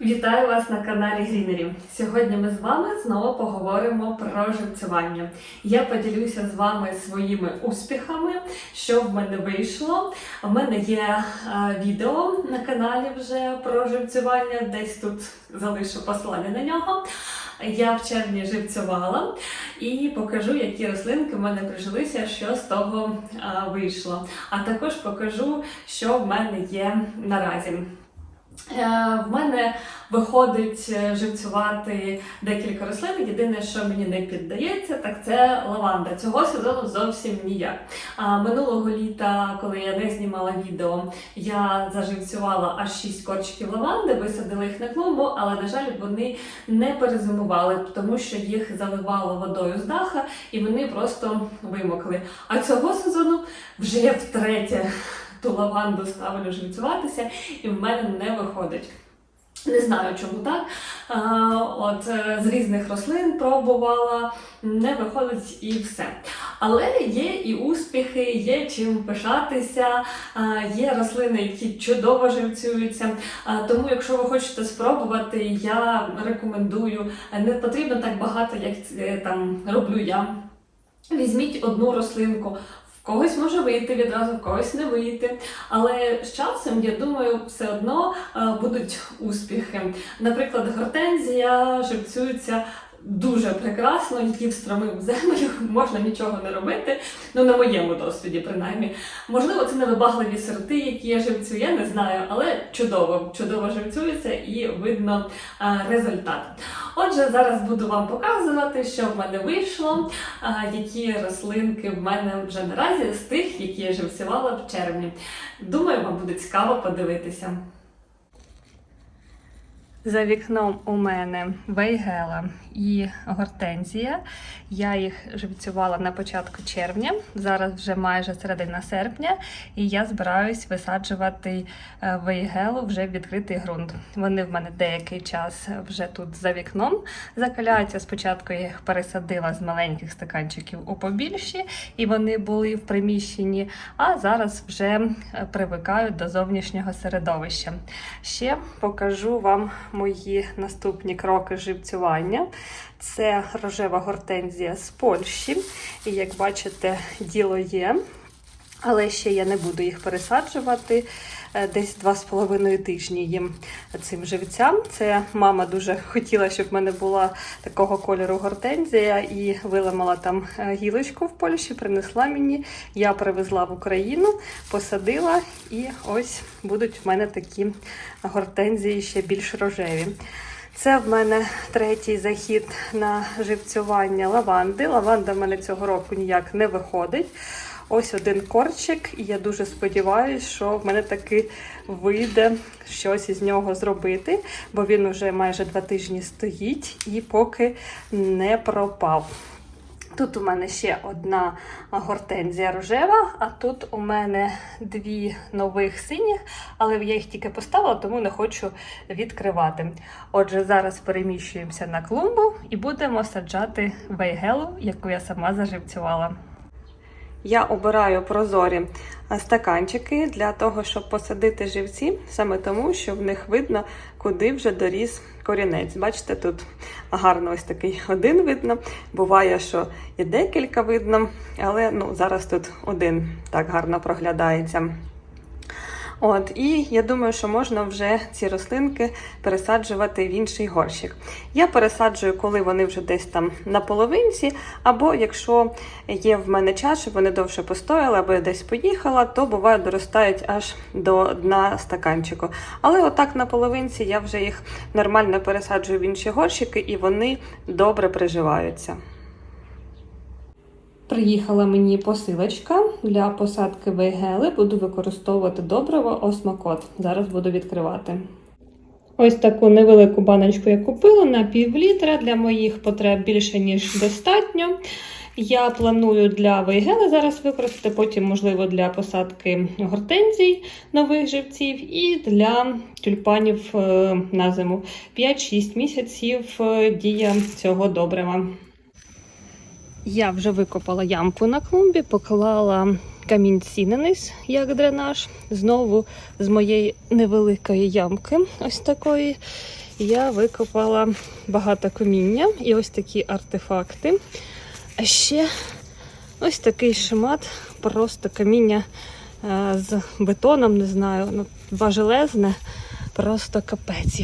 Вітаю вас на каналі Грінерів. Сьогодні ми з вами знову поговоримо про живцювання. Я поділюся з вами своїми успіхами, що в мене вийшло. В мене є е, відео на каналі вже про живцювання, десь тут залишу посилання на нього. Я в червні живцювала і покажу, які рослинки в мене прижилися, що з того е, вийшло. А також покажу, що в мене є наразі. Е, В мене виходить е, живцювати декілька рослин. Єдине, що мені не піддається, так це лаванда. Цього сезону зовсім ніяк. А минулого літа, коли я не знімала відео, я заживцювала аж 6 корчиків лаванди, висадила їх на клумбу, але на жаль, вони не перезимували, тому що їх заливало водою з даха, і вони просто вимокли. А цього сезону вже втретє ту лаванду ставлю живцюватися, і в мене не виходить. Не знаю, чому так. От е, з різних рослин пробувала, не виходить і все. Але є і успіхи, є чим пишатися, є рослини, які чудово живцюються. Тому, якщо ви хочете спробувати, я рекомендую. Не потрібно так багато, як там роблю я. Візьміть одну рослинку. Когось може вийти відразу, в когось не вийти. Але з часом, я думаю, все одно е, будуть успіхи. Наприклад, гортензія живцюється дуже прекрасно, її встромив в землю, можна нічого не робити. Ну, на моєму досвіді, принаймні. Можливо, це невибагливі сорти, які я живцю, я не знаю, але чудово, чудово живцюється і видно е, результат. Отже, зараз буду вам показувати, що в мене вийшло, а, які рослинки в мене вже наразі з тих, які я живцювала в червні. Думаю, вам буде цікаво подивитися. За вікном у мене вейгела і гортензія. Я їх живцювала на початку червня, зараз вже майже середина серпня, і я збираюсь висаджувати е, вейгелу вже в відкритий ґрунт. Вони в мене деякий час вже тут за вікном закаляються. Спочатку я їх пересадила з маленьких стаканчиків у побільші, і вони були в приміщенні, а зараз вже е, привикають до зовнішнього середовища. Ще покажу вам мої наступні кроки живцювання. Це рожева гортензія з Польщі. І як бачите, діло є. Але ще я не буду їх пересаджувати. Е, Десь два з половиною тижні їм цим живцям. Це мама дуже хотіла, щоб в мене була такого кольору гортензія, і виламала там е, гілочку в Польщі, принесла мені. Я привезла в Україну, посадила, і ось будуть в мене такі гортензії ще більш рожеві. Це в мене третій захід на живцювання лаванди. Лаванда в мене цього року ніяк не виходить. Ось один корчик, і я дуже сподіваюся, що в мене таки вийде щось із нього зробити, бо він вже майже два тижні стоїть і поки не пропав. Тут у мене ще одна гортензія рожева, а тут у мене дві нових синіх, але я їх тільки поставила, тому не хочу відкривати. Отже, зараз переміщуємося на клумбу і будемо саджати вейгелу, яку я сама заживцювала. Я обираю прозорі стаканчики для того, щоб посадити живці, саме тому, що в них видно, куди вже доріс корінець. Бачите, тут гарно ось такий один видно. Буває, що і декілька видно, але ну, зараз тут один так гарно проглядається. От, і я думаю, що можна вже ці рослинки пересаджувати в інший горщик. Я пересаджую, коли вони вже десь там на половинці, або якщо є в мене час, щоб вони довше постояли, або я десь поїхала, то буває доростають аж до дна стаканчику. Але отак на половинці я вже їх нормально пересаджую в інші горщики, і вони добре приживаються. Приїхала мені посилочка для посадки вейгели. Буду використовувати добриво осмокот. Зараз буду відкривати. Ось таку невелику баночку я купила на пів літра. Для моїх потреб більше, ніж достатньо. Я планую для вейгели зараз використати, потім, можливо, для посадки гортензій нових живців і для тюльпанів е, на зиму. 5-6 місяців е, дія цього добрива. Я вже викопала ямку на клумбі, поклала камінці на низ, як дренаж. Знову з моєї невеликої ямки, ось такої. я викопала багато каміння і ось такі артефакти. А ще ось такий шмат, просто каміння е, з бетоном, не знаю, ну, важелезне, просто капець.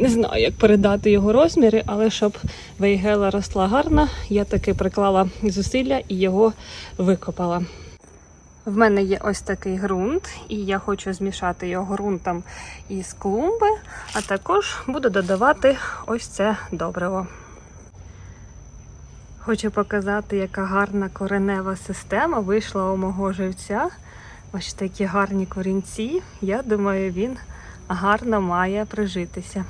Не знаю, як передати його розміри, але щоб вейгела росла гарно, я таки приклала зусилля і його викопала. В мене є ось такий ґрунт, і я хочу змішати його ґрунтом із клумби, а також буду додавати ось це добриво. Хочу показати, яка гарна коренева система вийшла у мого живця. Ось такі гарні корінці. Я думаю, він гарно має прижитися.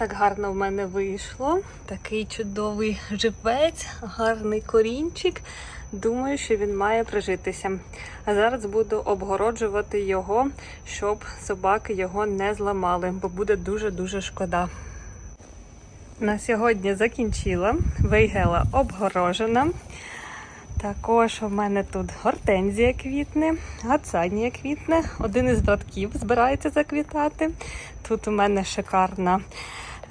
Так гарно в мене вийшло. Такий чудовий живець, гарний корінчик. Думаю, що він має прижитися. А зараз буду обгороджувати його, щоб собаки його не зламали, бо буде дуже-дуже шкода. На сьогодні закінчила. Вейгела обгорожена. Також у мене тут гортензія квітне, гацанія квітне. Один із братків збирається заквітати. Тут у мене шикарна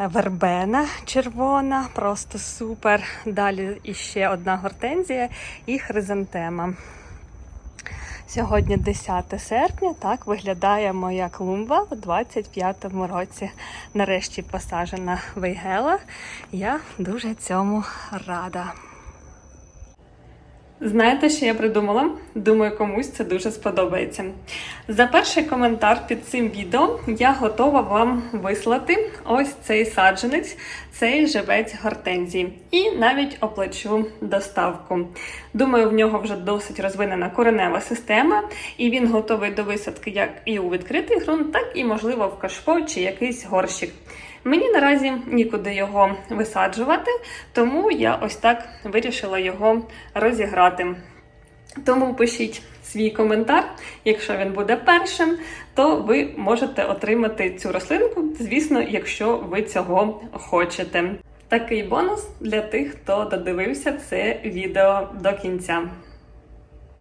вербена червона, просто супер. Далі іще одна гортензія і хризантема. Сьогодні 10 серпня, так виглядає моя клумба у 25-му році. Нарешті посажена вейгела. Я дуже цьому рада. Знаєте, що я придумала? Думаю, комусь це дуже сподобається. За перший коментар під цим відео я готова вам вислати ось цей саджанець, цей живець гортензії, і навіть оплачу доставку. Думаю, в нього вже досить розвинена коренева система, і він готовий до висадки як і у відкритий ґрунт, так і, можливо, в кашпо чи якийсь горщик. Мені наразі нікуди його висаджувати, тому я ось так вирішила його розіграти. Тому пишіть свій коментар, якщо він буде першим, то ви можете отримати цю рослинку, звісно, якщо ви цього хочете. Такий бонус для тих, хто додивився це відео до кінця.